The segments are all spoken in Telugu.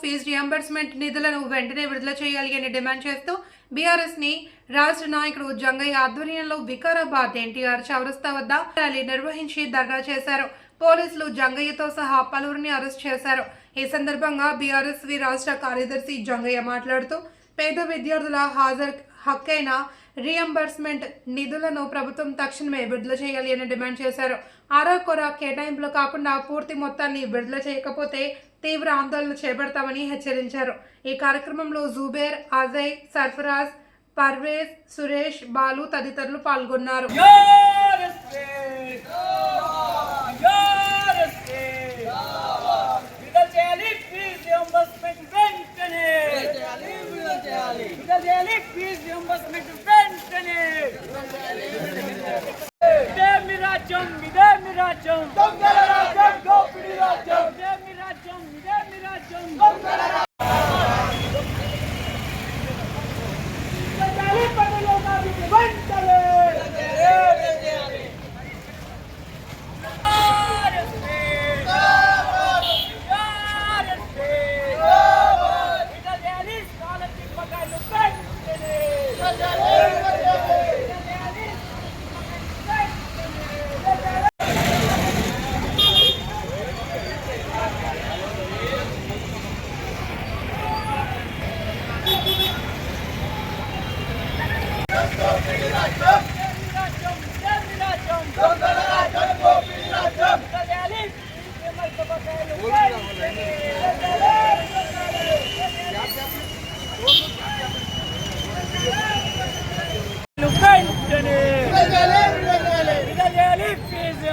ఫీజు రియంబర్స్మెంట్ నిధులను వెంటనే విడుదల చేయాలి అని డిమాండ్ చేస్తూ బీఆర్ఎస్ని రాష్ట్ర నాయకుడు జంగయ్య ఆధ్వర్యంలో వికారాబాద్ ఎన్టీఆర్ చౌరస్తా వద్ద ర్యాలీ నిర్వహించి ధర్నా చేశారు. పోలీసులు జంగయ్యతో సహా పలువురిని అరెస్ట్ చేశారు. ఈ సందర్భంగా బీఆర్ఎస్వి రాష్ట్ర కార్యదర్శి జంగయ్య మాట్లాడుతూ పేద విద్యార్థుల హాజరు హక్కైన రియంబర్స్మెంట్ నిధులను ప్రభుత్వం తక్షణమే విడుదల చేయాలి అని డిమాండ్ చేశారు. అరాకొర కేటాయింపులు కాకుండా పూర్తి మొత్తాన్ని విడుదల చేయకపోతే తీవ్ర ఆందోళన చేపడతామని హెచ్చరించారు. ఈ కార్యక్రమంలో జూబేర్ అజయ్ సర్ఫరాజ్ పర్వేజ్ సురేష్ బాలు తదితరులు పాల్గొన్నారు విడుదల చేయాలి ఫీజు రియంబర్స్మెంట్ వెంటనే విడుదల చేయాలి ఫీజు రియంబర్స్మెంట్ వెంటనే ఇదే మీ రాజ్యం ఇదే మీ రాజ్యం దొంగల రాజ్యం దోపిడీ రాజ్యం ఇదే మీ రాజ్యం ఇదే మీ రాజ్యం దొంగల రాజ్యం పనులు వెంటనే వెంటనే విడుదల ఫీజు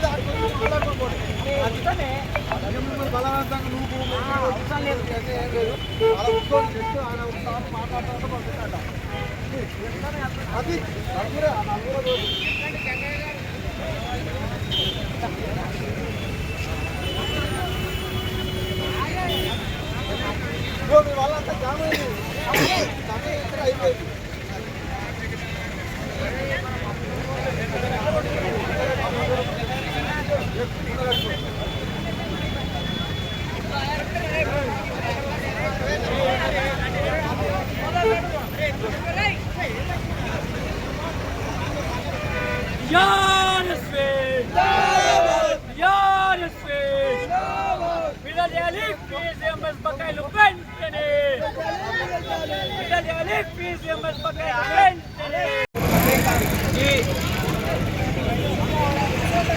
బాకీ ఎంత బలవంతంగా నువ్వు అవసరం లేదు అలా ఉద్యోగం చెప్తే ఆయన ఒకసారి మాట్లాడుతుంటే పంపిస్తాడ అది నలుగురే ఆ నలుగురు మీ వాళ్ళంతా జామ అయిపోయింది. విడుదల ఫీజు ఎంఎస్ బకాయిలు వెంటనే విడుదల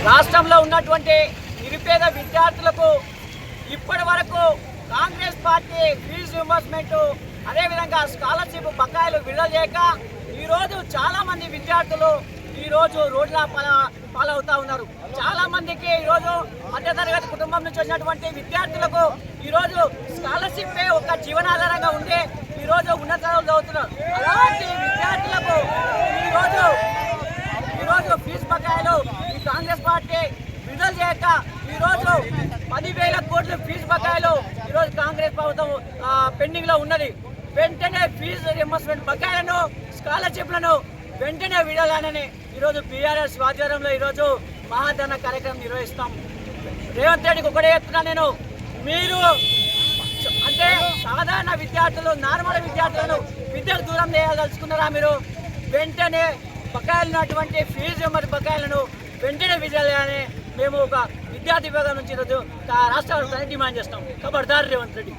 రాష్ట్రంలో ఉన్నటువంటి నిరుపేద విద్యార్థులకు ఇప్పటి వరకు కాంగ్రెస్ పార్టీ ఫీజు రింబర్స్మెంట్ అదేవిధంగా స్కాలర్షిప్ బకాయిలు విడుదల చేయక ఈరోజు చాలామంది విద్యార్థులు ఈరోజు రోడ్ల పలా పాలవుతా ఉన్నారు. చాలా మందికి ఈరోజు మధ్యతరగతి కుటుంబం నుంచి వచ్చినటువంటి విద్యార్థులకు ఈరోజు స్కాలర్షిప్పే ఒక జీవనాధారంగా ఉంటే ఈరోజు ఉన్నత చదువుతున్నారు అలాంటి విద్యార్థులకు ఈరోజు ఈరోజు ఫీజు బకాయిలు ఈ కాంగ్రెస్ పార్టీ విడుదల చేయక ఈరోజు పదివేల కోట్ల ఫీజు బకాయిలు ఈరోజు కాంగ్రెస్ ప్రభుత్వం పెండింగ్లో ఉన్నది. వెంటనే ఫీజు రియంబర్స్మెంట్ బకాయిలను స్కాలర్షిప్లను వెంటనే విడాలనని ఈరోజు బీఆర్ఎస్ ఆధ్వర్యంలో ఈరోజు మహాధన కార్యక్రమం నిర్వహిస్తాం. రేవంత్ రెడ్డికి ఒకటే చెప్తున్నా నేను మీరు అంటే సాధారణ విద్యార్థులు నార్మల్ విద్యార్థులను విద్యకు దూరం చేయదలుచుకున్నారా మీరు? వెంటనే బకాయిలున్నటువంటి ఫీజు మరి బకాయిలను వెంటనే విధాలని మేము ఒక విద్యార్థి విభాగం నుంచి ఈరోజు రాష్ట్ర డిమాండ్ చేస్తాం. ఖబర్దార్ రేవంత్ రెడ్డి.